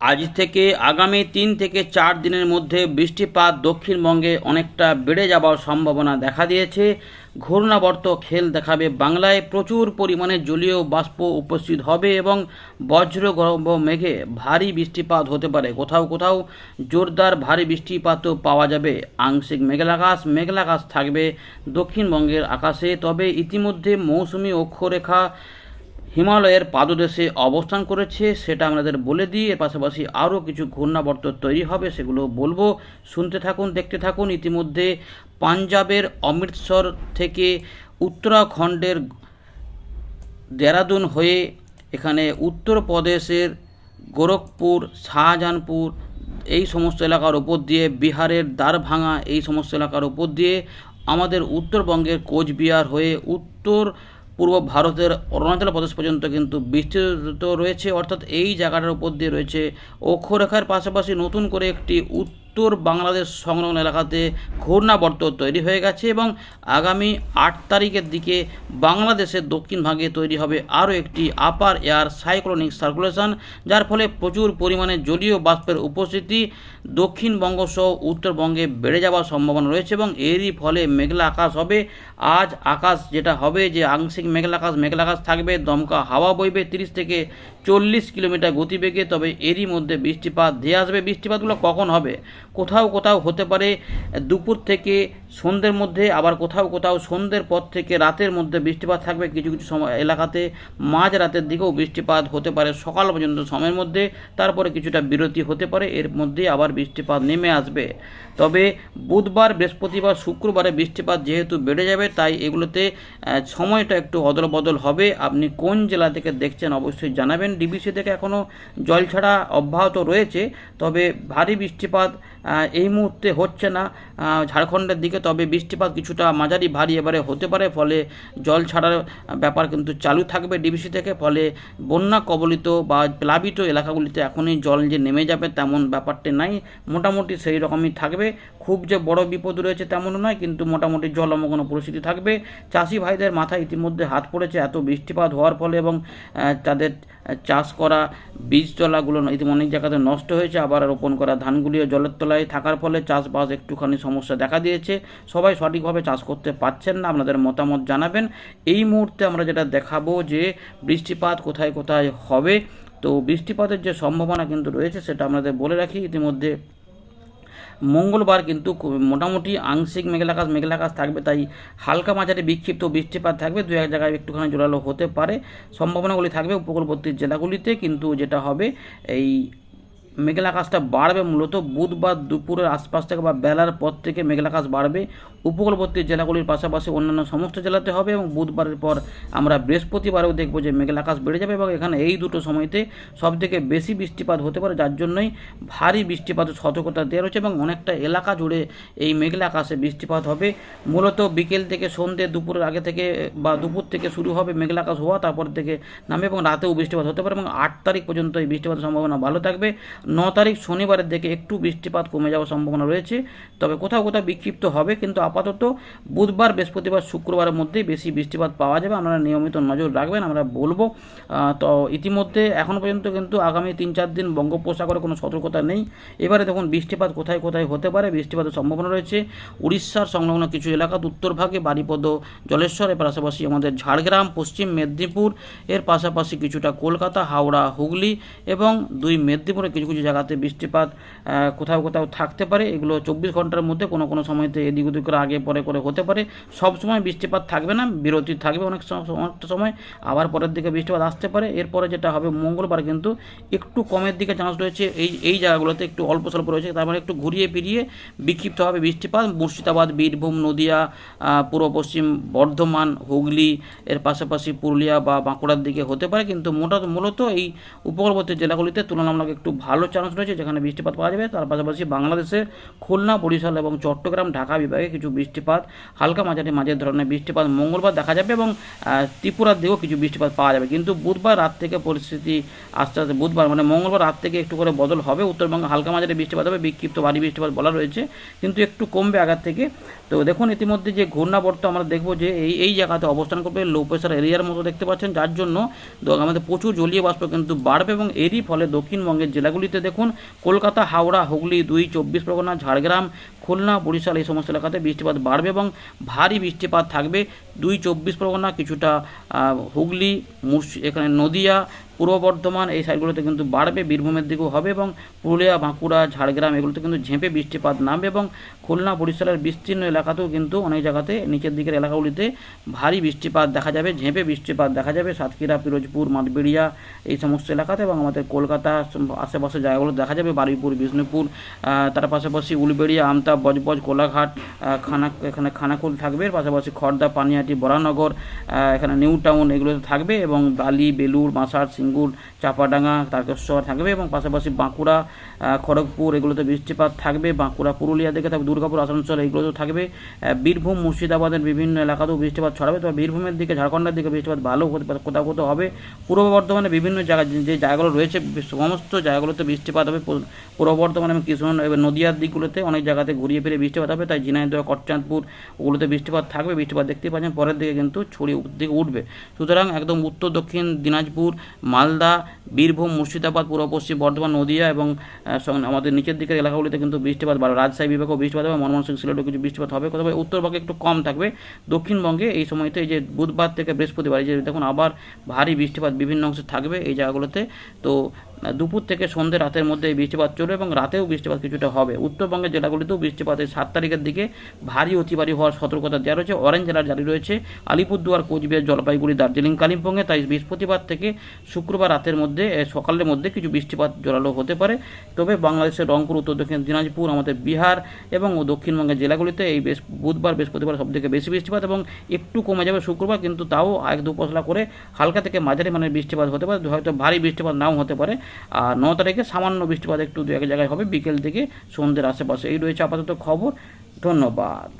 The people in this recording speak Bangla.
আজ থেকে আগামী তিন থেকে চার দিনের মধ্যে বৃষ্টিপাত দক্ষিণবঙ্গে অনেকটা বেড়ে যাওয়ার সম্ভাবনা দেখা দিয়েছে। ঘূর্ণাবর্ত খেল দেখাবে বাংলায়। প্রচুর পরিমাণে জলীয় বাষ্প উপস্থিত হবে এবং বজ্রগর্ভ মেঘে ভারী বৃষ্টিপাত হতে পারে। কোথাও কোথাও জোরদার ভারী বৃষ্টিপাতও পাওয়া যাবে। আংশিক মেঘলাকাশ মেঘলাকাশ থাকবে দক্ষিণবঙ্গের আকাশে। তবে ইতিমধ্যে মৌসুমি অক্ষরেখা হিমালয়ের পাদদেশে অবস্থান করেছে, সেটা আমাদের বলে দিই। এর পাশাপাশি আরও কিছু ঘূর্ণাবর্ত তৈরি হবে, সেগুলো বলব। শুনতে থাকুন, দেখতে থাকুন। ইতিমধ্যে পাঞ্জাবের অমৃতসর থেকে উত্তরাখণ্ডের দেরাদুন হয়ে এখানে উত্তরপ্রদেশের গোরখপুর, শাহজাহানপুর, এই সমস্ত এলাকার উপর দিয়ে, বিহারের দ্বারভাঙা এই সমস্ত এলাকার উপর দিয়ে আমাদের উত্তরবঙ্গের কোচবিহার হয়ে উত্তর পূর্ব ভারতের অরুণাচল প্রদেশ পর্যন্ত কিন্তু বিস্তৃত রয়েছে, অর্থাৎ এই জায়গাটার উপর দিয়ে রয়েছে অক্ষরেখার পাশাপাশি নতুন করে একটি উত্তর বাংলাদেশ সংলগ্ন এলাকাতে ঘূর্ণাবর্ত তৈরি হয়ে গেছে এবং আগামী আট তারিখের দিকে বাংলাদেশের দক্ষিণ ভাগে তৈরি হবে আরও একটি আপার এয়ার সাইক্লোনিক সার্কুলেশন, যার ফলে প্রচুর পরিমাণে জলীয় বাষ্পের উপস্থিতি দক্ষিণবঙ্গ সহ উত্তরবঙ্গে বেড়ে যাওয়ার সম্ভাবনা রয়েছে এবং এরই ফলে মেঘলা আকাশ হবে। আজ আকাশ যেটা হবে যে আংশিক মেঘলা আকাশ মেঘলা আকাশ থাকবে, দমকা হাওয়া বইবে, তিরিশ থেকে চল্লিশ কিলোমিটার গতিবেগে, তবে এরই মধ্যে বৃষ্টিপাত। ধেয়ে আসবে বৃষ্টিপাতগুলো কখন হবে? কোথাও কোথাও হতে পারে, দুপুর থেকে সন্ধ্যের মধ্যে, আবার কোথাও কোথাও সন্ধ্যের পর থেকে রাতের মধ্যে বৃষ্টিপাত থাকবে। কিছু কিছু সময় এলাকাতে মাঝ রাতের দিকেও বৃষ্টিপাত হতে পারে, সকাল পর্যন্ত সময়ের মধ্যে। তারপরে কিছুটা বিরতি হতে পারে, এর মধ্যেই আবার বৃষ্টিপাত নেমে আসবে। তবে বুধবার, বৃহস্পতিবার, শুক্রবারে বৃষ্টিপাত যেহেতু বেড়ে যাবে, তাই এগুলোতে সময়টা একটু অদল বদল হবে। আপনি কোন জেলা থেকে দেখছেন অবশ্যই জানাবেন। ডিবিসি থেকে এখনও জল ছাড়া অব্যাহত রয়েছে, তবে ভারী বৃষ্টিপাত এই মুহূর্তে হচ্ছে না। ঝাড়খণ্ডের দিকে তবে বৃষ্টিপাত কিছুটা মাঝারি ভারী এবারে হতে পারে, ফলে জল ছাড়ার ব্যাপার কিন্তু চালু থাকবে ডিবিসি থেকে, ফলে বন্যা কবলিত বা প্লাবিত এলাকাগুলিতে এখনই জল যে নেমে যাবে তেমন ব্যাপারটি নাই। মোটামুটি সেই রকমই থাকবে। খুব যে বড় বিপদ রয়েছে তেমনও নয়, কিন্তু মোটামুটি জলমগ্ন পরিস্থিতি থাকবে। চাষি ভাইদের মাথায় ইতিমধ্যে হাত পড়েছে এত বৃষ্টিপাত হওয়ার ফলে এবং তাদের চাষ করা বীজতলাগুলো অনেক জায়গাতে নষ্ট হয়েছে, আবার রোপণ করা, ধানগুলিও জলের তলায় থাকার ফলে চাষবাস একটুখানি সমস্যা দেখা দিয়েছে। সবাই সঠিকভাবে চাষ করতে পারছেন না, আপনাদের মতামত জানাবেন। এই মুহূর্তে আমরা যেটা দেখাবো যে বৃষ্টিপাত কোথায় কোথায় হবে। তো বৃষ্টিপাতের যে সম্ভাবনা কিন্তু রয়েছে, সেটা আপনাদের বলে রাখি। ইতিমধ্যে মঙ্গলবার কিন্তু মোটামুটি আংশিক মেঘলাকাশ মেঘলাকাশ থাকবে, তাই হালকা মাঝারি বিক্ষিপ্ত বৃষ্টিপাত থাকবে। দু এক জায়গায় একটুখানি জোরালো হতে পারে। সম্ভাবনাগুলি থাকবে উপকূলবর্তী জেলাগুলিতে, কিন্তু যেটা হবে এই মেঘলাকাশটা বাড়বে মূলত বুধবার দুপুরের আশপাশ থেকে বা বেলার পর থেকে মেঘলাকাশ বাড়বে। উপকূলবর্তী জেলাগুলির পাশাপাশি অন্যান্য সমস্ত জেলাতে হবে এবং বুধবারের পর আমরা বৃহস্পতিবারেও দেখব যে মেঘলাকাশ বেড়ে যাবে এবং এখানে এই দুটো সময়তে সবথেকে বেশি বৃষ্টিপাত হতে পারে, যার জন্যই ভারী বৃষ্টিপাতের সতর্কতা দেওয়া রয়েছে এবং অনেকটা এলাকা জুড়ে এই মেঘলা আকাশে বৃষ্টিপাত হবে। মূলত বিকেল থেকে সন্ধ্যে দুপুরের আগে থেকে বা দুপুর থেকে শুরু হবে মেঘলা আকাশ হওয়া, তারপর থেকে নামে এবং রাতেও বৃষ্টিপাত হতে পারে এবং আট তারিখ পর্যন্ত এই বৃষ্টিপাতের সম্ভাবনা ভালো থাকবে। ন তারিখ শনিবারের দিকে একটু বৃষ্টিপাত কমে যাওয়ার সম্ভাবনা রয়েছে। তবে কোথাও কোথাও বিক্ষিপ্ত হবে, কিন্তু আপাতত বুধবার, বৃহস্পতিবার, শুক্রবারের মধ্যেই বেশি বৃষ্টিপাত পাওয়া যাবে। আপনারা নিয়মিত নজর রাখবেন, আমরা বলব। তো ইতিমধ্যে এখন পর্যন্ত কিন্তু আগামী তিন চার দিন বঙ্গোপসাগরে কোনো সতর্কতা নেই। এবারে দেখুন, বৃষ্টিপাত কোথায় কোথায় হতে পারে, বৃষ্টিপাতের সম্ভাবনা রয়েছে। উড়িষ্যার সংলগ্ন কিছু এলাকাত উত্তরভাগে বারিপদ, জলেশ্বর, এর পাশাপাশি আমাদের ঝাড়গ্রাম, পশ্চিম মেদিনীপুর, এর পাশাপাশি কিছুটা কলকাতা, হাওড়া, হুগলি এবং দুই মেদিনীপুরের কিছু কিছু জায়গাতে বৃষ্টিপাত কোথাও কোথাও থাকতে পারে। এগুলো চব্বিশ ঘণ্টার মধ্যে কোনো কোনো সময়তে এদিক ওদিক করে আগে পরে করে হতে পারে। সব সময় বৃষ্টিপাত থাকবে না, বিরতি থাকবে অনেক অনেকটা সময়। আবার পরের দিকে বৃষ্টিপাত আসতে পারে। এরপরে যেটা হবে, মঙ্গলবার কিন্তু একটু কমের দিকে চান্স রয়েছে। এই এই জায়গাগুলোতে একটু অল্প স্বল্প রয়েছে। তার মানে একটু ঘুরিয়ে ফিরিয়ে বিক্ষিপ্তভাবে বৃষ্টিপাত। মুর্শিদাবাদ, বীরভূম, নদিয়া পূর্ব পশ্চিম, বর্ধমান, হুগলি, এর পাশাপাশি পুরুলিয়া বা বাঁকুড়ার দিকে হতে পারে। কিন্তু মোটা, মূলত এই উপকূলবর্তী জেলাগুলিতে তুলনামূলক একটু ভালো চান্স রয়েছে যেখানে বৃষ্টিপাত পাওয়া যাবে। তার পাশাপাশি বাংলাদেশে খুলনা, বরিশাল এবং চট্টগ্রাম, ঢাকা বিভাগে কিছু বৃষ্টিপাত, হালকা মাঝারি মাঝের ধরনের বৃষ্টিপাত মঙ্গলবার দেখা যাবে এবং ত্রিপুরার দিকেও কিছু বৃষ্টিপাত পাওয়া যাবে। কিন্তু বুধবার রাত থেকে পরিস্থিতি আস্তে আস্তে বুধবার মানে মঙ্গলবার রাত থেকে একটু করে বদল হবে। উত্তরবঙ্গে হালকা মাঝারি বৃষ্টিপাত হবে, বিক্ষিপ্ত ভারী বৃষ্টিপাত বলা রয়েছে, কিন্তু একটু কমবে আগার থেকে। তো দেখুন, ইতিমধ্যে যে ঘূর্ণাবর্ত আমরা দেখব যে এই এই জায়গাতে অবস্থান করবে লো প্রেশার এরিয়ার মতো দেখতে পাচ্ছেন। যার জন্য আমাদের প্রচুর জলীয় বাষ্প কিন্তু বাড়বে এবং এরই ফলে দক্ষিণবঙ্গের জেলাগুলিতে জেলাগুলিতে দেখুন, কলকাতা, হাওড়া, হুগলি, দুই, চব্বিশ পরগনা, ঝাড়গ্রাম, খুলনা, বরিশাল এই সমস্ত এলাকাতে বৃষ্টিপাত বাড়বে এবং ভারী বৃষ্টিপাত থাকবে। দুই চব্বিশ পরগনা, কিছুটা হুগলি এখানে নদিয়া, পূর্ব বর্ধমান, এই সাইডগুলোতে কিন্তু বাড়বে, বীরভূমের দিকেও হবে এবং পুরুলিয়া, বাঁকুড়া, ঝাড়গ্রাম এগুলোতে কিন্তু ঝেঁপে বৃষ্টিপাত নামবে এবং খুলনা, বরিশালের বিস্তীর্ণ এলাকাতেও কিন্তু অনেক জায়গাতে নিচের দিকের এলাকাগুলিতে ভারী বৃষ্টিপাত দেখা যাবে, ঝেঁপে বৃষ্টিপাত দেখা যাবে, সাতক্ষীরা, পিরোজপুর মাঠবেড়িয়া এই সমস্ত এলাকাতে এবং আমাদের কলকাতা আশেপাশে জায়গাগুলো দেখা যাবে, বারুইপুর, বিষ্ণুপুর তার পাশাপাশি উলবেড়িয়া, আমতা, বজবজ, কোলাঘাট খানা, এখানে খানাকুল থাকবে, পাশাপাশি খর্দা খড়দা পানিহাটি বরানগর এখানে নিউ টাউন এগুলোতে থাকবে এবং বালি বেলুর মাসার সিঙ্গুর, চাপাডাঙ্গা, তারকেশ্বর থাকবে এবং পাশাপাশি বাঁকুড়া খড়গপুর এগুলোতে বৃষ্টিপাত থাকবে। বাঁকুড়া, পুরুলিয়া দিকে থাকবে, দুর্গাপুর, আসানসোল এইগুলোতেও থাকবে। বীরভূম, মুর্শিদাবাদের বিভিন্ন এলাকাতেও বৃষ্টিপাত ছড়াবে। তবে বীরভূমের দিকে, ঝাড়খণ্ডের দিকে বৃষ্টিপাত ভালো হতে পারে, কোথাও কোথাও হবে। পূর্ব বর্ধমানে বিভিন্ন জায়গা, যে জায়গাগুলো রয়েছে সমস্ত জায়গাগুলোতে বৃষ্টিপাত হবে। পূর্ব বর্ধমান এবং কৃষ্ণ নদিয়ার দিকগুলোতে অনেক জায়গাতে ঘুরিয়ে ফিরে বৃষ্টিপাত হবে। তাই ঝিনাইদহ, কটচাঁদপুর ওগুলোতে বৃষ্টিপাত থাকবে। বৃষ্টিপাত দেখতে পাচ্ছেন পরের দিকে কিন্তু ছড়িয়ে দিকে উঠবে। সুতরাং একদম উত্তর, দক্ষিণ, দিনাজপুর, মালদা, বীরভূম, মুর্শিদাবাদ, পূর্ব পশ্চিম, বর্ধমান, নদিয়া এবং আমাদের নিচের দিকের এলাকাগুলিতে কিন্তু বৃষ্টিপাত বাড়বে রাজশাহী বিভাগেও বৃষ্টিপাত হবে, ময়মনসিংহ, সিলেটেও কিছু বৃষ্টিপাত হবে। তবে উত্তরবঙ্গে একটু কম থাকবে। দক্ষিণবঙ্গে এই সময়তে এই যে বুধবার থেকে বৃহস্পতিবার, এই যে দেখুন আবার ভারী বৃষ্টিপাত বিভিন্ন অংশে থাকবে এই জায়গাগুলোতে। তো দুপুর থেকে সন্ধ্যে রাতের মধ্যে এই বৃষ্টিপাত চলবে এবং রাতেও বৃষ্টিপাত কিছুটা হবে। উত্তরবঙ্গের জেলাগুলিতেও বৃষ্টিপাতের সাত তারিখের দিকে ভারী অতি ভারী হওয়ার সতর্কতা দেওয়া রয়েছে। অরেঞ্জ জেলার জারি রয়েছে। আলিপুরদুয়ার, কোচবিহার, জলপাইগুড়ি, দার্জিলিং, কালিম্পংয়ে তাই বৃহস্পতিবার থেকে শুক্রবার রাতের মধ্যে সকালের মধ্যে কিছু বৃষ্টিপাত জোরালো হতে পারে। তবে বাংলাদেশের রংপুর, উত্তর দক্ষিণ দিনাজপুর, আমাদের বিহার এবং দক্ষিণবঙ্গের জেলাগুলিতে এই বেশ, বুধবার, বৃহস্পতিবার সব থেকে বেশি বৃষ্টিপাত এবং একটু কমে যাবে শুক্রবার, কিন্তু তাও এক দু পশলা করে হালকা থেকে মাঝারি মানের বৃষ্টিপাত হতে পারে। হয়তো ভারী বৃষ্টিপাত নাও হতে পারে। আর ন তারিখে সামান্য বৃষ্টিপাত একটু দু এক জায়গায় হবে, বিকেল থেকে সন্ধ্যের আশেপাশে। এই রয়েছে আপাতত খবর। ধন্যবাদ।